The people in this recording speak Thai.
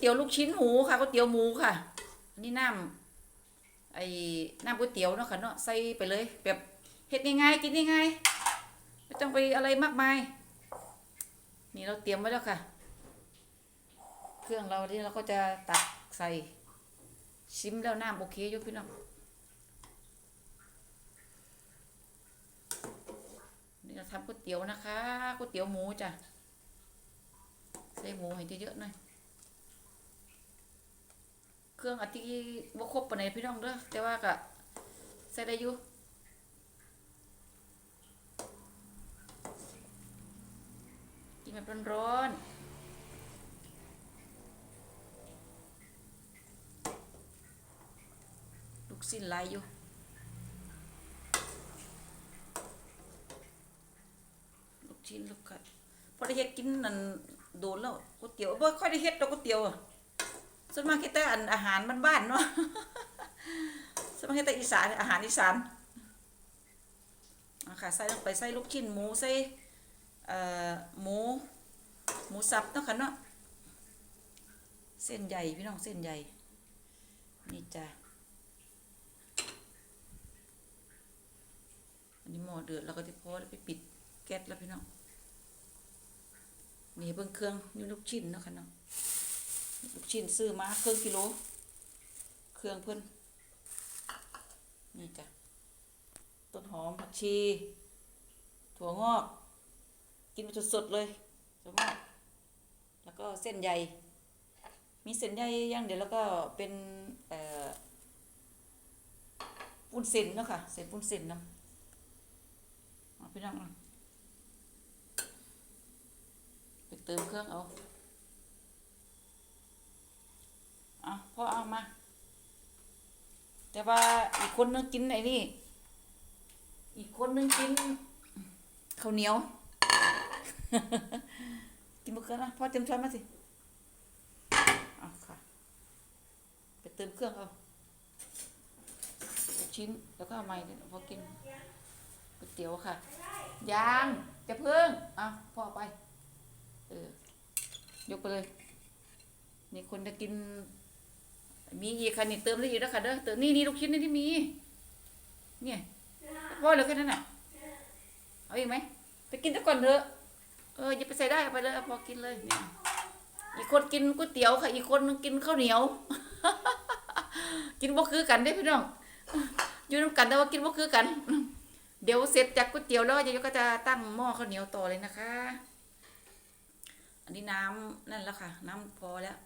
เตี๋ยวลูกชิ้นหมูค่ะก๋วยเตี๋ยวหมูค่ะนนี้น้ำไอ้น้ำก๋วยเตี๋ยวเนาะค่ะเนาะใส่ไปเลย แบบเฮ็ดง่ายๆกินง่ายๆไม่ต้องไปอะไรมากมาย นี่เราเตรียมไว้แล้วค่ะ เครื่องเราที่เราก็จะตักใส่ ชิมแล้วน้ำโอเคยกพี่น้องนี่เราทำก๋วยเตี๋ยวนะคะก๋วยเตี๋ยวหมูจ้ะใส่หมูให้เยอะๆหน่อย เครื่องอาทิบ่ครบปานใดพี่น้องเด้อแต่ว่าก็ใส่ได้อยู่กินแบบร้อนๆลูกสิ้นหลายอยู่ ลูกชิ้นลูกไก่พอได้เฮ็ดกินนั่นโดนแล้วก๋วยเตี๋ยวบ่ค่อยได้เฮ็ดดอกก๋วยเตี๋ยวอะ ส่วนมากเฮ็ดแต่อันอาหารบ้านๆเนาะส่วนมากเฮ็ดแต่อีสานอาหารอีสานค่ะใส่ลงไปใส่ลูกชิ้นหมูใส่เอ่อหมูหมูสับเนาะค่ะเนาะเส้นใหญ่พี่น้องเส้นใหญ่นี่จ้ะอันนี้หม้อเดือดเราก็จะพอไปปิดแก๊สแล้วพี่น้องนี่เบิ่งเครื่องนี่ลูกชิ้นเนาะค่ะเนาะ ลูกชิ้นซื้อมาครึ่งกิโล เครื่องเพิ่นนี่จ้ะ ต้นหอมผักชี ถั่วงอก กินสดๆเลยสมมติแล้วก็เส้นใย มีเส้นใยย่างเดียวแล้วก็เป็นเอ่อปุ้นเส้นเนาะค่ะเส้นปุ้นเส้นเนาะเอาพี่น้องเอาไปเติมเครื่องเอาพ่อเอา มา แต่ว่าอีกคนนึงกินไอ้นี่ อีกคนนึงกินข้าวเหนียว กินมะเขือนะพ่อเต็มช้อนมาสิเอาค่ะ ไปเติมเครื่องเอาชิ้นแล้วก็เอาไม้เนี่ยพอกินก๋วยเตี๋ยวค่ะยางจะเพิ่งอะพ่อไป เออ ยกไปเลย นี่คนจะกิน มีอีกค่ะนี่เติมได้อีกแล้วค่ะเด้อเติมนี่นี่ลูกชิ้นนี่ที่มี เนี่ยพอเหลือแค่นั้นน่ะเอาอีกไหมไปกินซะก่อนเถอะเอออย่าไปใส่ได้ไปเลยเอาพอกินเลยเนี่ยอีกคนกินก๋วยเตี๋ยวค่ะ อีกคนนึงกินข้าวเหนียว กินบ่คือกันได้พี่น้องอยู่น้ำกันแต่ว่ากินบ่คือกัน เดี๋ยวเสร็จจากก๋วยเตี๋ยวแล้วยายกก็จะตั้งหม้อข้าวเหนียวต่อเลยนะคะ อันนี้น้ำนั่นแล้วค่ะ น้ำพอแล้ว